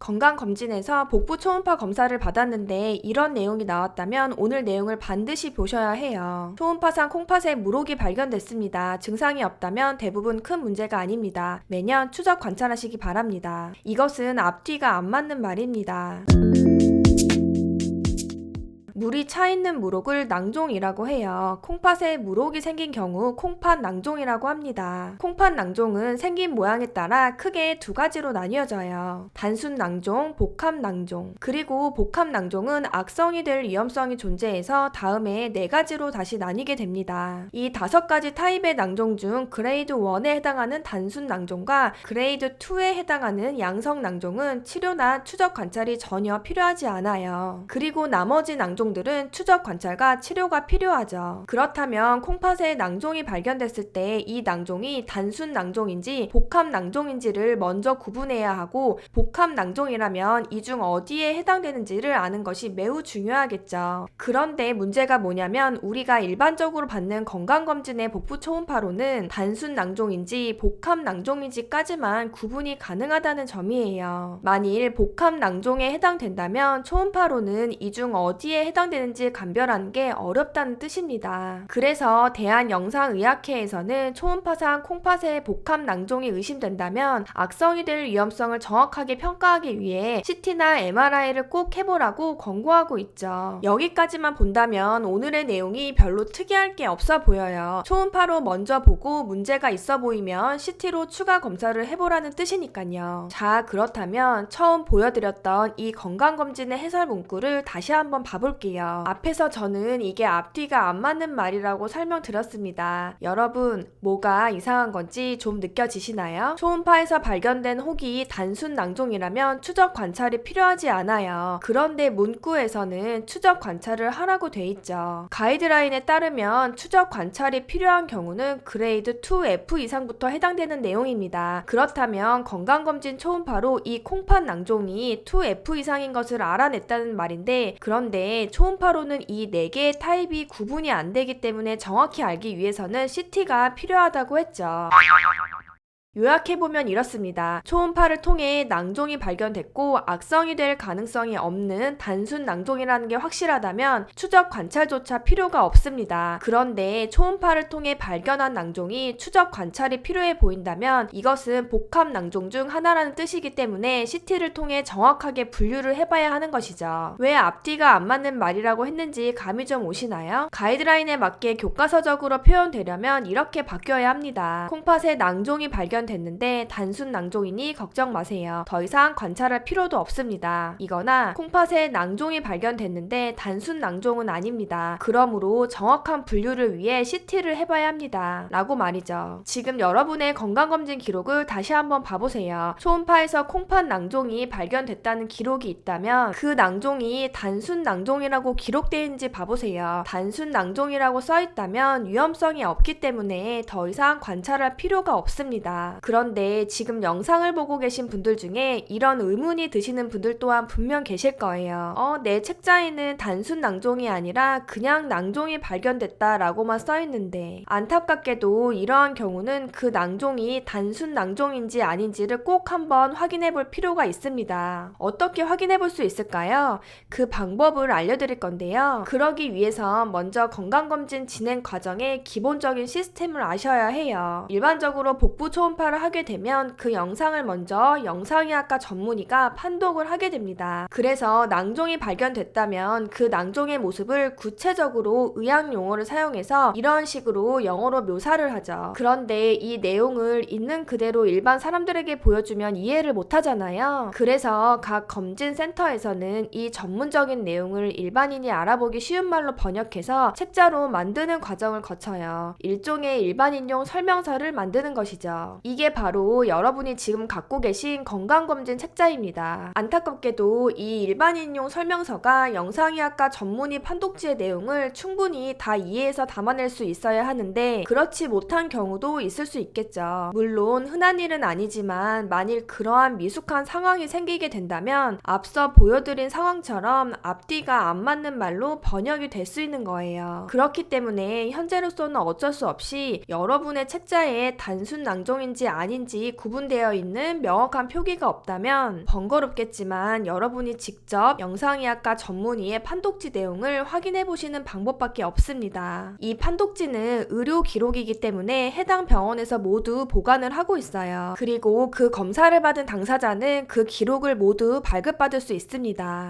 건강검진에서 복부 초음파 검사를 받았는데 이런 내용이 나왔다면 오늘 내용을 반드시 보셔야 해요. 초음파상 콩팥에 물혹이 발견됐습니다. 증상이 없다면 대부분 큰 문제가 아닙니다. 매년 추적 관찰하시기 바랍니다. 이것은 앞뒤가 안 맞는 말입니다. 물이 차 있는 물혹을 낭종이라고 해요. 콩팥에 물혹이 생긴 경우 콩팥 낭종이라고 합니다. 콩팥 낭종은 생긴 모양에 따라 크게 두 가지로 나뉘어져요. 단순 낭종, 복합 낭종. 그리고 복합 낭종은 악성이 될 위험성이 존재해서 다음에 네 가지로 다시 나뉘게 됩니다. 이 다섯 가지 타입의 낭종 중 그레이드 1에 해당하는 단순 낭종과 그레이드 2에 해당하는 양성 낭종은 치료나 추적 관찰이 전혀 필요하지 않아요. 그리고 나머지 낭종 들은 추적 관찰과 치료가 필요하죠. 그렇다면 콩팥에 낭종이 발견됐을 때 이 낭종이 단순 낭종인지 복합 낭종인지를 먼저 구분해야 하고 복합 낭종이라면 이 중 어디에 해당되는지를 아는 것이 매우 중요하겠죠. 그런데 문제가 뭐냐면 우리가 일반적으로 받는 건강검진의 복부 초음파로는 단순 낭종인지 복합 낭종인지까지만 구분이 가능하다는 점이에요. 만일 복합 낭종에 해당된다면 초음파로는 이 중 어디에 해당 되는지 감별하는 게 어렵다는 뜻입니다. 그래서 대한영상의학회에서는 초음파상 콩팥의 복합 낭종이 의심된다면 악성이 될 위험성을 정확하게 평가하기 위해 CT나 MRI를 꼭 해보라고 권고하고 있죠. 여기까지만 본다면 오늘의 내용이 별로 특이할 게 없어 보여요. 초음파로 먼저 보고 문제가 있어 보이면 CT로 추가 검사를 해보라는 뜻이니까요. 자, 그렇다면 처음 보여드렸던 이 건강검진의 해설 문구를 다시 한번 봐볼게요. 앞에서 저는 이게 앞뒤가 안 맞는 말이라고 설명드렸습니다. 여러분, 뭐가 이상한 건지 좀 느껴지시나요? 초음파에서 발견된 혹이 단순 낭종이라면 추적 관찰이 필요하지 않아요. 그런데 문구에서는 추적 관찰을 하라고 돼 있죠. 가이드라인에 따르면 추적 관찰이 필요한 경우는 그레이드 2F 이상부터 해당되는 내용입니다. 그렇다면 건강검진 초음파로 이 콩팥 낭종이 2F 이상인 것을 알아냈다는 말인데 그런데 초음파로는 이 4개의 타입이 구분이 안 되기 때문에 정확히 알기 위해서는 CT가 필요하다고 했죠. 요약해보면 이렇습니다. 초음파를 통해 낭종이 발견됐고 악성이 될 가능성이 없는 단순 낭종이라는 게 확실하다면 추적 관찰조차 필요가 없습니다. 그런데 초음파를 통해 발견한 낭종이 추적 관찰이 필요해 보인다면 이것은 복합 낭종 중 하나라는 뜻이기 때문에 CT를 통해 정확하게 분류를 해봐야 하는 것이죠. 왜 앞뒤가 안 맞는 말이라고 했는지 감이 좀 오시나요? 가이드라인에 맞게 교과서적으로 표현되려면 이렇게 바뀌어야 합니다. 콩팥에 낭종이 발견 발견됐는데 단순 낭종이니 걱정 마세요. 더 이상 관찰할 필요도 없습니다. 이거나 콩팥에 낭종이 발견됐는데 단순 낭종은 아닙니다. 그러므로 정확한 분류를 위해 CT를 해봐야 합니다. 라고 말이죠. 지금 여러분의 건강검진 기록을 다시 한번 봐보세요. 초음파에서 콩팥 낭종이 발견됐다는 기록이 있다면 그 낭종이 단순 낭종이라고 기록되어 있는지 봐보세요. 단순 낭종이라고 써있다면 위험성이 없기 때문에 더 이상 관찰할 필요가 없습니다. 그런데 지금 영상을 보고 계신 분들 중에 이런 의문이 드시는 분들 또한 분명 계실 거예요. 어, 내 책자에는 단순 낭종이 아니라 그냥 낭종이 발견됐다라고만 써 있는데 안타깝게도 이러한 경우는 그 낭종이 단순 낭종인지 아닌지를 꼭 한번 확인해 볼 필요가 있습니다. 어떻게 확인해 볼 수 있을까요? 그 방법을 알려드릴 건데요. 그러기 위해서 먼저 건강검진 진행 과정의 기본적인 시스템을 아셔야 해요. 일반적으로 복부 초음파 를 하게 되면 그 영상을 먼저 영상의학과 전문의가 판독을 하게 됩니다. 그래서 낭종이 발견됐다면 그 낭종의 모습을 구체적으로 의학 용어를 사용해서 이런 식으로 영어로 묘사를 하죠. 그런데 이 내용을 있는 그대로 일반 사람들에게 보여주면 이해를 못 하잖아요. 그래서 각 검진 센터에서는 이 전문적인 내용을 일반인이 알아보기 쉬운 말로 번역해서 책자로 만드는 과정을 거쳐요. 일종의 일반인용 설명서를 만드는 것이죠. 이게 바로 여러분이 지금 갖고 계신 건강검진 책자입니다. 안타깝게도 이 일반인용 설명서가 영상의학과 전문의 판독지의 내용을 충분히 다 이해해서 담아낼 수 있어야 하는데 그렇지 못한 경우도 있을 수 있겠죠. 물론 흔한 일은 아니지만 만일 그러한 미숙한 상황이 생기게 된다면 앞서 보여드린 상황처럼 앞뒤가 안 맞는 말로 번역이 될 수 있는 거예요. 그렇기 때문에 현재로서는 어쩔 수 없이 여러분의 책자에 단순 낭종인지 내용인지 아닌지 구분되어 있는 명확한 표기가 없다면 번거롭겠지만 여러분이 직접 영상의학과 전문의의 판독지 내용을 확인해 보시는 방법밖에 없습니다. 이 판독지는 의료 기록이기 때문에 해당 병원에서 모두 보관을 하고 있어요. 그리고 그 검사를 받은 당사자는 그 기록을 모두 발급받을 수 있습니다.